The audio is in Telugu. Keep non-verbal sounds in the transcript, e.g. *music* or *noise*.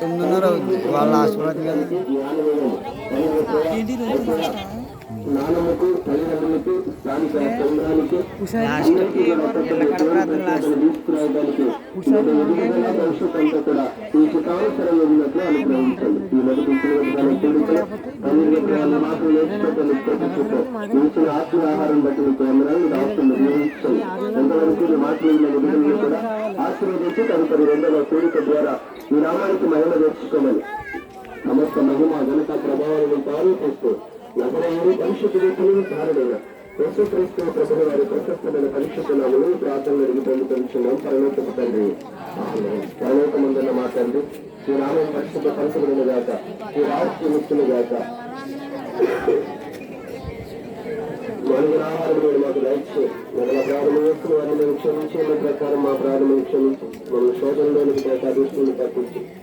తొమ్మిదిన్నర అవుద్ది వాళ్ళ ఆశీర్వాదం కదా నాన్నమ్మకు తల్లిదండ్రులకు స్థానిక కేంద్రానికి లాస్ట్ తీసుకురావడానికి ఎదుగుదల భవిష్యత్ అంతా కూడా ఈ చిత్తానుసరం ఉన్నట్లు అనుగ్రహించండి ఈ మొదటి ఇచ్చిన తల్లి విగ్రహాన్ని మాత్రం నేర్చుకోవడానికి ప్రతిష్ఠితో ఇచ్చిన ఆత్మ ఆహారం బట్టి మీకు వందనాలు రాష్ట్రం నిర్వహించండి ఎంతవరకు ఈ మాట్లాడిన విధులను కూడా తదుపరి రెండవ కోరిక ద్వారా ఈ నామానికి మహిమ తెచ్చుకోమని సమస్త మహిమ ఘనత ప్రభావాలను ఆరోపిస్తూ నగరాలు పరిశుద్ధ వ్యక్తులను కారణంగా యేసుక్రీస్తు ప్రభుల వారి ప్రశస్తమైన పరిశుద్ధనామలు ప్రార్థనలు అడిగి పొందుతున్నాం పరలోకపు తండ్రి. పరలోకమందున్న మా తండ్రి ఈ నామం పరిశుద్ధ పరిశుభ్రమ గాక ఈ రాష్ట్ర ముఖ్యులు గాక. *coughs* నలుగురు ఆహారం మాకు వారిని మేము క్షమించి ప్రకారం మా ప్రారంభం క్షమించి మమ్మల్ని శోధనలోనికి ప్రకారం తప్పించి.